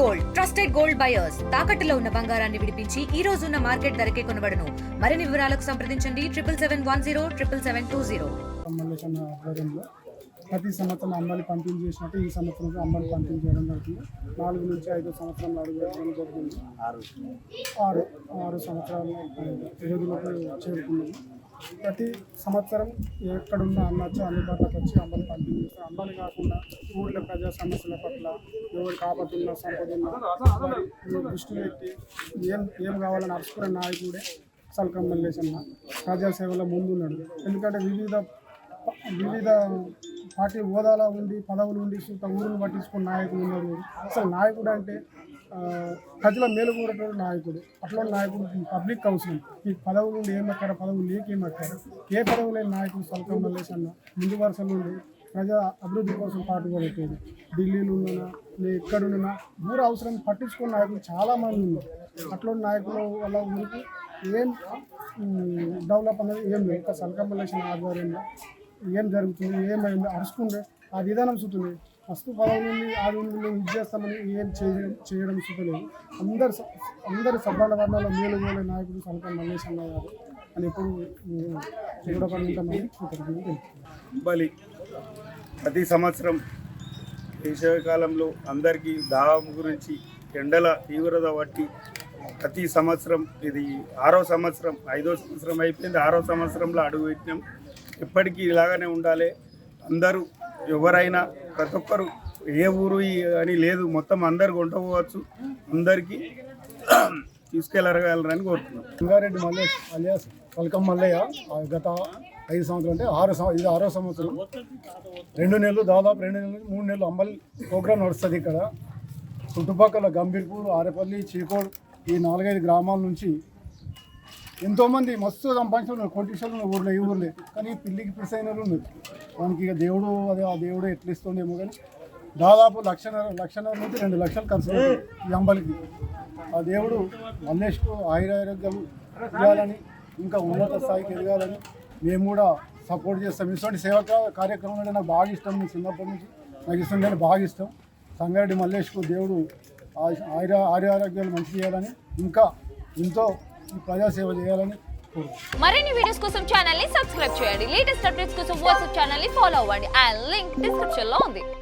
Gold trusted gold buyers తాకట్టులో ఉన్న బంగారాన్ని విడిపించి ఈ రోజు ఉన్న మార్కెట్ ధరకే కొనబడను. మరిన్ని వివరాలకు సంప్రదించండి triple seven one zero triple seven two zero. ప్రతి సంవత్సరం అమ్మాయిలు పంపిణీ చేసినట్టు ఈ సంవత్సరం అమ్మాయిలు పంపిణీ చేయడం జరుగుతుంది నాలుగు నుంచి ఐదు సంవత్సరాలు అడుగు వేయడం ఆరు ఆరు సంవత్సరాల రోజులకు చేరుకున్నాము. ప్రతి సంవత్సరం ఎక్కడున్న అన్నచ్చు అందుబాటులోకి వచ్చి అమ్మలు పంపిణీ చేస్తారు అమ్మలు కాకుండా ఊళ్ళో ప్రజా సమస్యల పట్ల ఎవరికి ఆపదున్న సంపదున్న దృష్టి పెట్టి ఏం ఏం కావాలని అర్చుకున్న నాయకుడే సల్కం అన్న ప్రజాసేవలో ముందున్నాడు. ఎందుకంటే వివిధ వివిధ పార్టీ హోదాలో ఉండి పదవులు ఉండి సుత ఊరును పట్టించుకున్న నాయకుడు ఉన్నాడు అసలు నాయకుడు అంటే ప్రజల మేలు కూడేటువంటి నాయకుడు. అట్లాంటి నాయకుడు పబ్లిక్ కౌన్సిల్ ఈ పదవులు నుండి ఏమక్కారు పదవులు లేక ఏమక్కారు ఏ పదవు లేని నాయకుడు సల్కం మల్లేశ్ అన్న ముందు వరుసలు ఉండి ప్రజా అభివృద్ధి కోసం పాటుపడేది ఢిల్లీలో ఉన్నా నేను ఎక్కడున్నా ఊరు అవసరం పట్టించుకున్న నాయకులు చాలామంది ఉన్నారు. అట్లాంటి నాయకుల వల్ల ఊరికి ఏం డెవలప్ అనేది ఏం లేదు. ఒక సల్కమలేషన్ ఆధ్వర్యంలో ఏం జరుగుతుంది ఏమైంది అరుచుకుంటే ఆ విధానం చూస్తుంది ఫస్ట్ పదవి నుండి ఆ నుండి మేము ఇది చేస్తామని ఏం చేయడం చేయడం చూపలేదు అందరు స- అందరి సభ్యుల వర్ణాల మేలు మేలు నాయకుడు సల్కం మల్లేష్ అన్న గారు అని ఎప్పుడు బలి ప్రతి సంవత్సరం వేసవికాలంలో అందరికీ దాహం గురించి ఎండల తీవ్రత బట్టి ప్రతి సంవత్సరం ఇది ఆరో సంవత్సరం ఐదో సంవత్సరం అయిపోయింది. ఆరో సంవత్సరంలో అడుగు పెట్టినాం. ఎప్పటికీ ఇలాగనే ఉండాలి. అందరూ ఎవరైనా ప్రతి ఒక్కరు ఏ ఊరు అని లేదు. మొత్తం అందరు ఉండకపోవచ్చు అందరికీ తీసుకెళ్ళగలరని కోరుతున్నాం. రంగారెడ్డి మల్లేష్ అలియాస్ పల్కం మల్లయ్య గత ఐదు సంవత్సరాలు అంటే ఆరు ఇది ఆరో సంవత్సరం. రెండు నెలలు దాదాపు రెండు నెలలు మూడు నెలలు అంబల్ ప్రోగ్రాం నడుస్తుంది ఇక్కడ. చుట్టుపక్కల గంభీర్పూర్ ఆరేపల్లి చీకోడ్ ఈ నాలుగైదు గ్రామాల నుంచి ఎంతోమంది మస్తు సంపాదించిన ఉన్నారు కోటీశ్వరులు ఉన్నారు ఊర్లో ఈ ఊర్లే. కానీ పిల్లికి పిస్ అయిన వాళ్ళు ఉన్నారు ఇక దేవుడు అదే ఆ దేవుడు ఎట్లా ఇస్తుండేమో కానీ దాదాపు లక్షన్నర లక్షన్నర నుంచి రెండు లక్షలు ఖర్చు ఈ అంబలికి. ఆ దేవుడు మల్లేష్కు ఆయురారోగ్యం ఇవ్వాలని ఇంకా ఉన్నత స్థాయికి ఎదగాలని మేము కూడా సపోర్ట్ చేస్తాం. ఇటువంటి సేవా కార్యక్రమం అంటే నాకు బాగా ఇష్టం. నేను చిన్నప్పటి నుంచి నాకు ఇష్టం కానీ బాగా ఇష్టం. సంగారెడ్డి మల్లేష్కు దేవుడు ఆయుర ఆయురారోగ్యాలు మంచి చేయాలని ఇంకా ఎంతో ఈ ప్రజాసేవ చేయాలని మరిన్ని వీడియోస్ కోసం ఛానల్ని సబ్స్క్రైబ్ చేయండి. లేటెస్ట్ అప్డేట్స్ కోసం వాట్సాప్ ఛానల్ని ఫాలో అవ్వండి. అండ్ లింక్ డిస్క్రిప్షన్లో ఉంది.